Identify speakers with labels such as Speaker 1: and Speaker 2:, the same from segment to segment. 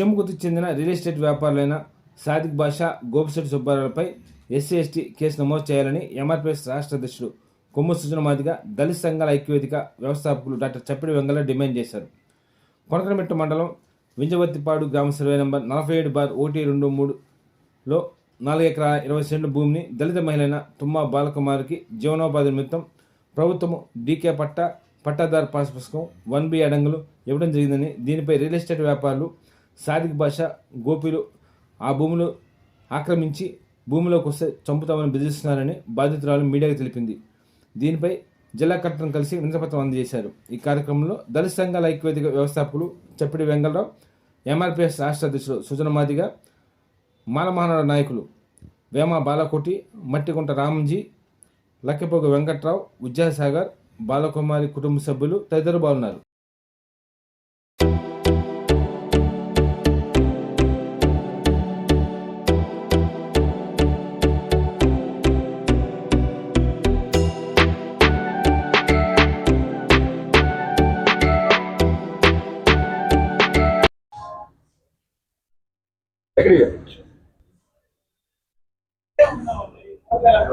Speaker 1: చెంబుకుతికి చెందిన real estate వ్యాపారులైన సాదిక్ బాషా గోపిశెట్టి సుబ్బారావులపై ఎస్సీ ఎస్టీ కేసు నమోదు చేయాలని ఎంఆర్పీఎస్ రాష్ట్ర అధ్యక్షుడు కొమ్ము సుజన మాదిగా దళిత సంఘాల ఐక్యవేదిక వ్యవస్థాపకులు డాక్టర్ చప్పిడి వెంగళ డిమాండ్ చేశారు. కొనకనమిట్ట మండలం వింజవర్తిపాడు గ్రామ సర్వే నంబర్ నలభై ఏడు బార్ ఒకటి రెండు మూడులో నాలుగు ఎకరాల ఇరవై సెంట్లు భూమిని దళిత మహిళైన తుమ్మా బాలకుమారికి జీవనోపాధి నిమిత్తం ప్రభుత్వము డీకే పట్ట పట్టాదారు పాస్ పుస్తకం వన్ బి అడంగులు ఇవ్వడం జరిగిందని దీనిపై రియల్ ఎస్టేట్ వ్యాపారులు సాదిక్ భాష గోపిలు ఆ భూములు ఆక్రమించి భూమిలోకి వస్తే చంపుతామని బెదిరిస్తున్నారని బాధితురాలు మీడియాకు తెలిపింది. దీనిపై జిల్లా కలెక్టర్ను కలిసి వినతిపత్రం అందజేశారు. ఈ కార్యక్రమంలో దళిత సంఘాల ఐక్యవేదిక వ్యవస్థాపకులు చప్పిడి వెంగళరావు ఎంఆర్పిఎస్ రాష్ట్ర అధ్యక్షులు సుజన మాదిగ మాలమహానాడు నాయకులు వేమ బాలకోటి మట్టికుంట రామంజీ లక్కెపోగ వెంకట్రావు విద్యాసాగర్ బాలకుమారి కుటుంబ సభ్యులు తదితరులు బాగున్నారు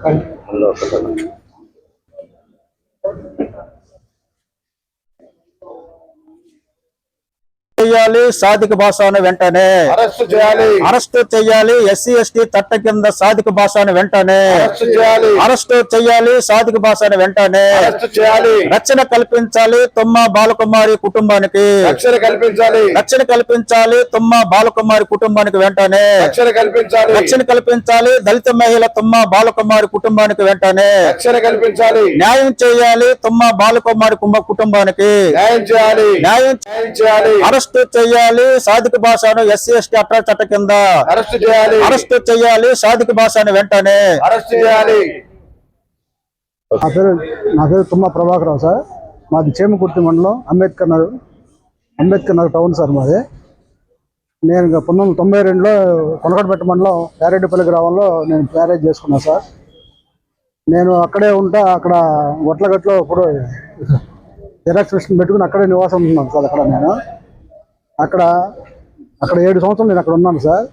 Speaker 1: আল্লাহ
Speaker 2: చేయాలి సాధిక భాషను వెంటనే.
Speaker 3: అరెస్ట్ చేయాలి.
Speaker 2: ఎస్సీ ఎస్టీ చట్ట కింద సాధిక భాషను వెంటనే.
Speaker 3: అరెస్ట్ చేయాలి.
Speaker 2: సాధిక భాషను వెంటనే. రక్షణ కల్పించాలి తుమ్మ బాలకుమారి కుటుంబానికి.
Speaker 3: రక్షణ కల్పించాలి.
Speaker 2: రక్షణ కల్పించాలి తుమ్మ బాలకుమారి కుటుంబానికి వెంటనే.
Speaker 3: రక్షణ కల్పించాలి.
Speaker 2: రక్షణ కల్పించాలి దళిత మహిళ తుమ్మ బాలకుమారి కుటుంబానికి వెంటనే.
Speaker 3: రక్షణ కల్పించాలి.
Speaker 2: న్యాయం చేయాలి తుమ్మ బాలకుమారి కుటుంబానికి.
Speaker 3: న్యాయం చేయాలి.
Speaker 2: న్యాయం
Speaker 3: న్యాయం చేయాలి.
Speaker 2: అరెస్ట్ చేయాలి సాధిక భాషను ఎస్సీ ఎస్టీ అట్రా చట్ట కింద.
Speaker 3: అరెస్ట్ చేయాలి.
Speaker 2: అరెస్ట్ చేయాలి సాధిక భాషను వెంటనే.
Speaker 3: అరెస్ట్ చేయాలి.
Speaker 4: నా పేరు నా పేరు తుమ్మ ప్రభాకరరావు సార్. మాది చేమకుర్తి మండలం అంబేద్కర్ నగర్ అంబేద్కర్ నగర్ టౌన్ సార్ మాది. నేను ఇంకా పంతొమ్మిది వందల తొంభై రెండులో కొనకడపేట మండలం యారెడ్డిపల్లి గ్రామంలో నేను మ్యారేజ్ చేసుకున్నాను సార్. నేను అక్కడే ఉంటా అక్కడ గొట్లగట్లో ఇప్పుడు జిరాక్స్ మిషన్ పెట్టుకుని అక్కడే నివాసం ఉంటున్నాను సార్ అక్కడ నేను. అక్కడ అక్కడ ఏడు సంవత్సరాలు నేను అక్కడ ఉన్నాను సార్.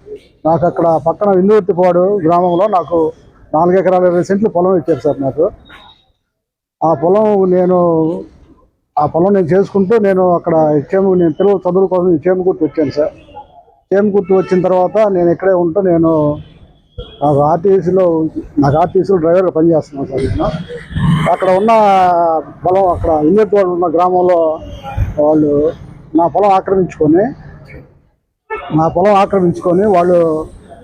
Speaker 4: నాకు అక్కడ పక్కన ఇందువర్తిపాడు గ్రామంలో నాకు నాలుగు ఎకరాల ఇరవై సెంట్లు పొలం ఇచ్చారు సార్ నాకు. ఆ పొలం నేను ఆ పొలం నేను చేసుకుంటూ నేను అక్కడ చేము నేను పిల్లల చదువుల కోసం చేమకుర్తి వచ్చాను సార్. చేమకుర్తి వచ్చిన తర్వాత నేను ఇక్కడే ఉంటూ నేను నాకు ఆర్టీసీలో నాకు ఆర్టీసీలో డ్రైవర్గా పనిచేస్తున్నాను సార్ నేను. అక్కడ ఉన్న పొలం అక్కడ ఇందువర్తిపాడు ఉన్న గ్రామంలో వాళ్ళు నా పొలం ఆక్రమించుకొని నా పొలం ఆక్రమించుకొని వాళ్ళు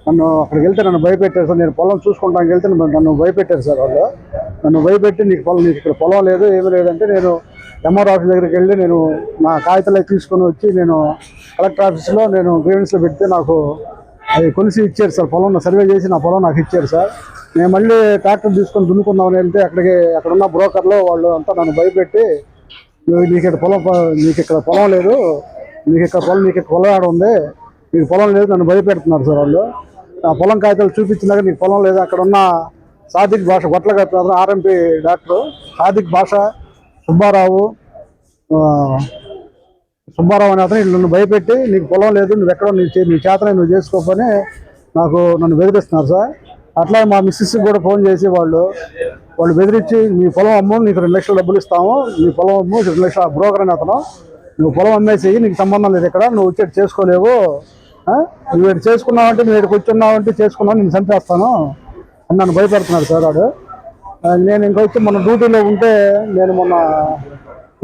Speaker 4: నన్ను అక్కడికి వెళ్తే నన్ను భయపెట్టారు సార్. నేను పొలం చూసుకుంటానికి వెళ్తే నన్ను భయపెట్టారు సార్ వాళ్ళు. నన్ను భయపెట్టి నీకు పొలం నీకు ఇక్కడ పొలం లేదు ఏమీ లేదంటే నేను ఎంఆర్ ఆఫీస్ దగ్గరికి వెళ్ళి నేను నా కాగితాలు తీసుకొని వచ్చి నేను కలెక్టర్ ఆఫీస్లో నేను గ్రీవెన్స్లో పెడితే నాకు అవి కొలిసి ఇచ్చారు సార్. పొలం సర్వే చేసి నా పొలం నాకు ఇచ్చారు సార్. నేను మళ్ళీ ట్రాక్టర్ తీసుకొని దున్నుకుందామని వెళ్తే అక్కడికి అక్కడ ఉన్న బ్రోకర్లో వాళ్ళు అంతా నన్ను భయపెట్టి నీకు ఇక్కడ పొలం నీకు ఇక్కడ పొలం లేదు. నీకు ఇక్కడ పొలం నీకు ఇక్కడ పొలం ఆడ ఉంది. నీకు పొలం లేదు నన్ను భయపెడుతున్నారు సార్ వాళ్ళు. ఆ పొలం కాగితాలు చూపించినాక నీకు పొలం లేదు. అక్కడ ఉన్న సాదిక్ భాష గొట్ల ఆర్ఎంపీ డాక్టర్. సాదిక్ భాష సుబ్బారావు సుబ్బారావు అనే అతను నన్ను భయపెట్టి నీకు పొలం లేదు నువ్వు ఎక్కడో నీ నీ చేతనే నువ్వు చేసుకోపని నాకు నన్ను బెదిరిస్తున్నారు సార్. అట్లా మా మిస్సెస్కి కూడా ఫోన్ చేసి వాళ్ళు వాళ్ళు బెదిరించి నీ పొలం అమ్ము నీకు రెండు లక్షలు డబ్బులు ఇస్తాము నీ పొలం అమ్ము రెండు లక్షల బ్రోకర్ అని అతను. నువ్వు పొలం అమ్మేసేయి నీకు సంబంధం లేదు ఇక్కడ నువ్వు వచ్చేటి చేసుకోలేవు. నువ్వు ఇటు చేసుకున్నావంటే నువ్వు ఇక్కడికి వచ్చున్నావంటే చేసుకున్నావు నేను చంపేస్తాను అని నన్ను భయపెడుతున్నాడు సార్ వాడు నేను ఇంకొచ్చి మొన్న డ్యూటీలో ఉంటే నేను మొన్న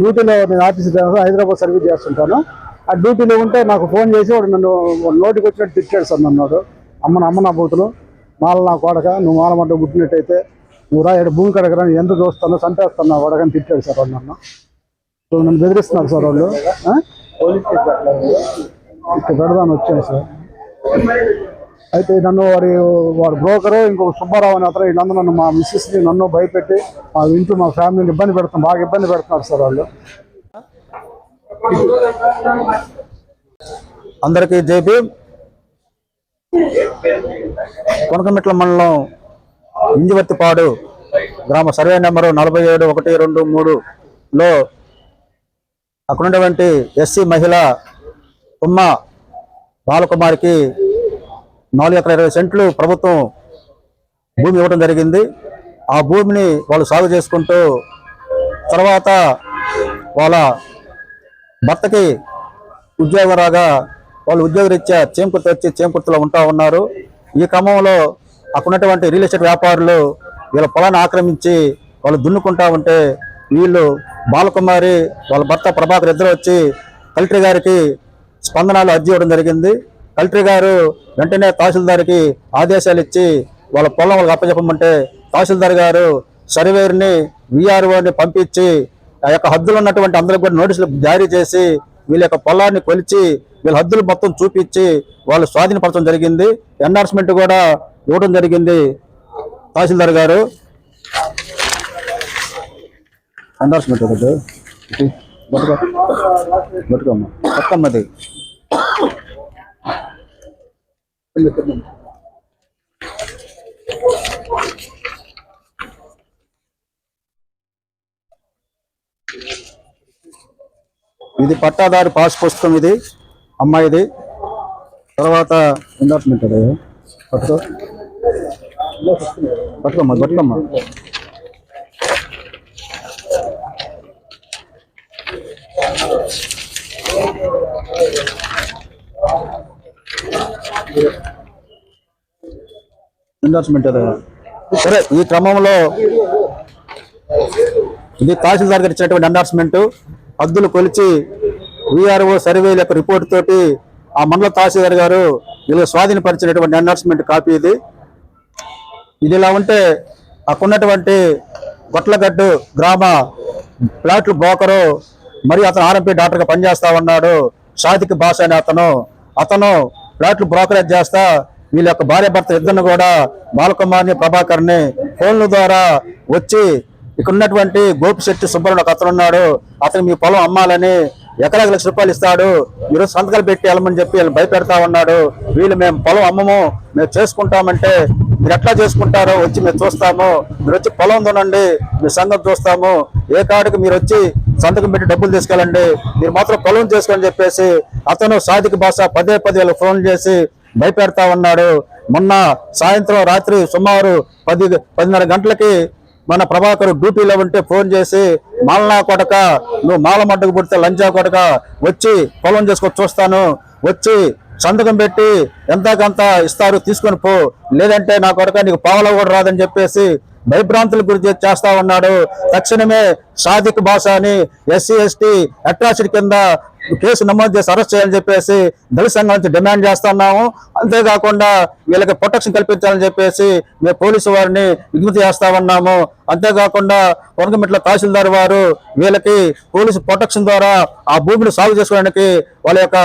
Speaker 4: డ్యూటీలో నేను ఆఫీస్ హైదరాబాద్ సర్వీస్ చేస్తుంటాను. ఆ డ్యూటీలో ఉంటే నాకు ఫోన్ చేసి వాడు నన్ను నోటికి వచ్చినట్టు తిట్టాడు సార్ నన్ను వాడు. అమ్మ అమ్మ నా బూతులు మాల నా కోడక నువ్వు మాల మంట పుట్టినట్టయితే నువ్వు రా ఇక్కడ భూమి కడగరా ఎందుకు ఎంత చూస్తానో చంపేస్తాను నా తిట్టాడు సార్ వాళ్ళు నన్ను. సో నన్ను బెదిరిస్తున్నారు సార్ వాళ్ళు. ఇక్కడ పెడదాని వచ్చాను సార్. అయితే నన్ను వారి వాడు బ్రోకరు ఇంకొక సుబ్బారావు అని అతను వీళ్ళందరూ నన్ను మా మిస్సెస్ని నన్ను భయపెట్టి మా ఇంట్లో మా ఫ్యామిలీని ఇబ్బంది పెడుతున్నాం బాగా ఇబ్బంది పెడుతున్నారు సార్ వాళ్ళు.
Speaker 2: అందరికీ జేపీ కొనకమిట్ల మండలం ఇంజివర్తిపాడు గ్రామ సర్వే నెంబరు నలభై ఏడు ఒకటి రెండు మూడులో అక్కడ ఉన్నటువంటి ఎస్సీ మహిళ తుమ్మ బాలకుమారికి నాలుగు ఎకర ఇరవై సెంట్లు ప్రభుత్వం భూమి ఇవ్వడం జరిగింది. ఆ భూమిని వాళ్ళు సాగు చేసుకుంటూ తర్వాత వాళ్ళ భర్తకి ఉద్యోగం రాగా వాళ్ళు ఉద్యోగరీత్యా చేంకుర్తి వచ్చి చేంకుర్తిలో ఉంటా ఉన్నారు. ఈ క్రమంలో అక్కడున్నటువంటి రియల్ ఎస్టేట్ వ్యాపారులు వీళ్ళ పొలాన్ని ఆక్రమించి వాళ్ళు దున్నుకుంటా ఉంటే వీళ్ళు బాలకుమారి వాళ్ళ భర్త ప్రభాకర్ ఇద్దరు వచ్చి కలెక్టర్ గారికి స్పందనాలు అర్జీ ఇవ్వడం జరిగింది. కలెక్టర్ గారు వెంటనే తహసీల్దార్కి ఆదేశాలు ఇచ్చి వాళ్ళ పొలం వాళ్ళకి అప్పచెప్పమంటే తహసీల్దార్ గారు సర్వేర్ని విఆర్ఓని పంపించి ఆ యొక్క హద్దులు ఉన్నటువంటి అందరికి కూడా నోటీసులు జారీ చేసి వీళ్ళ యొక్క పొలాన్ని కొలిచి వీళ్ళ హద్దులు మొత్తం చూపించి వాళ్ళు స్వాధీనపరచడం జరిగింది. ఎన్హార్స్మెంట్ కూడా ఇవ్వడం జరిగింది. తహసీల్దార్ గారు. ఎన్హార్స్మెంట్ ఒకటి. బతుక బతుకమ్మ. బతుకమ్మది. ఇది పట్టాదారు పాస్ పుస్తకం ఇది. అమ్మాయిది. తర్వాత ఎండార్స్మెంట్ అది పట్టుకో. పట్టుకోమ్మ పట్టుకోమ్మ ఎండార్స్మెంట్ సరే ఈ క్రమంలో ఇది తహసీల్దార్ గారు ఇచ్చినటువంటి ఎండార్స్మెంట్ హద్దులు కొలిచి విఆర్ఓ సర్వే యొక్క రిపోర్ట్ తోటి ఆ మండల తహసీల్దార్ గారు వీళ్ళు స్వాధీనపరిచినటువంటి ఎండార్స్మెంట్ కాపీ ఇది. ఇది ఇలా ఉంటే అక్కడున్నటువంటి గొట్లగడ్డు గ్రామ ప్లాట్లు బ్రోకరు మరియు అతను ఆర్ఎంపీ డాక్టర్గా పనిచేస్తా ఉన్నాడు. షాదిక్ భాష అనే అతను. అతను ప్లాట్లు బ్రోకరేజ్ చేస్తా వీళ్ళ యొక్క భార్య భర్త ఇద్దరిని కూడా బాలకుమార్ని ప్రభాకర్ని ఫోన్ల ద్వారా వచ్చి ఇక్కడ ఉన్నటువంటి గోపిశెట్టి సుబ్బరుడు ఒక అతను ఉన్నాడు. అతను మీ పొలం అమ్మాలని ఎకరాకి లక్ష రూపాయలు ఇస్తాడు. మీరు సంతకాలు పెట్టి వెళ్ళమని చెప్పి వీళ్ళు భయపెడతా ఉన్నాడు. వీళ్ళు మేము పొలం అమ్మము మేము చేసుకుంటామంటే మీరు ఎట్లా చేసుకుంటారో వచ్చి మేము చూస్తాము. మీరు వచ్చి పొలం తినండి మీ సంఘం చూస్తాము. ఏ కాడికి మీరు వచ్చి సంతకం పెట్టి డబ్బులు తీసుకెళ్ళండి. మీరు మాత్రం పొలం చేసుకోని చెప్పేసి అతను సాధిక భాష పదే పదే ఫోన్ చేసి భయపెడతా ఉన్నాడు. మొన్న సాయంత్రం రాత్రి సుమారు పది పదిన్నర గంటలకి మన ప్రభాకర్ డ్యూటీలో ఉంటే ఫోన్ చేసి మాలనా కొడక నువ్వు మాల మడ్డకు పుడితే లంచా కొడక వచ్చి పొలం చేసుకొని చూస్తాను. వచ్చి సంతకం పెట్టి ఎంతకంత ఇస్తారు తీసుకొని పో. లేదంటే నా కొరక నీకు పావల కూడా రాదని చెప్పేసి భయభ్రాంతుల గురించి చేస్తా ఉన్నాడు. తక్షణమే సాదిక్ భాష అని ఎస్సీ ఎస్టీ అట్రాసిటీ కింద కేసు నమోదు చేసి అరెస్ట్ చేయాలని చెప్పేసి దళిత సంఘం నుంచి డిమాండ్ చేస్తున్నాము అంతేకాకుండా వీళ్ళకి ప్రొటెక్షన్ కల్పించాలని చెప్పేసి మేము పోలీసు వారిని విజ్ఞప్తి చేస్తా ఉన్నాము. అంతేకాకుండా కొనకమిట్ల తహసీల్దార్ వారు వీళ్ళకి పోలీసు ప్రొటెక్షన్ ద్వారా ఆ భూమిని సాగు చేసుకోవడానికి వాళ్ళ యొక్క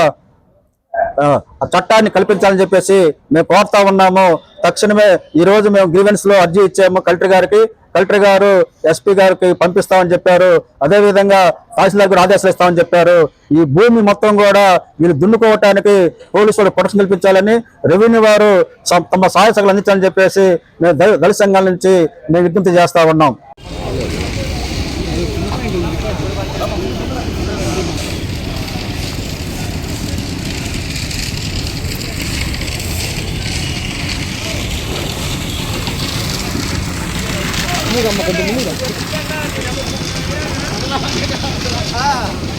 Speaker 2: చట్టాన్ని కల్పించాలని చెప్పేసి మేము కోరుతా ఉన్నాము. తక్షణమే ఈ రోజు మేము గ్రీవెన్స్లో అర్జీ ఇచ్చాము కలెక్టర్ గారికి. కలెక్టర్ గారు ఎస్పీ గారికి పంపిస్తామని చెప్పారు. అదేవిధంగా తహసీల్దార్ కూడా ఆదేశాలు ఇస్తామని చెప్పారు. ఈ భూమి మొత్తం కూడా వీళ్ళు దున్నుకోవటానికి పోలీసులు ప్రొటెక్షన్ కల్పించాలని రెవెన్యూ వారు స- తమ సహాయ సగలు అందించాలని చెప్పేసి మేము దళిత సంఘాల నుంచి మేము విజ్ఞప్తి చేస్తా ఉన్నాం.
Speaker 4: Mura, makadumuran. Ah!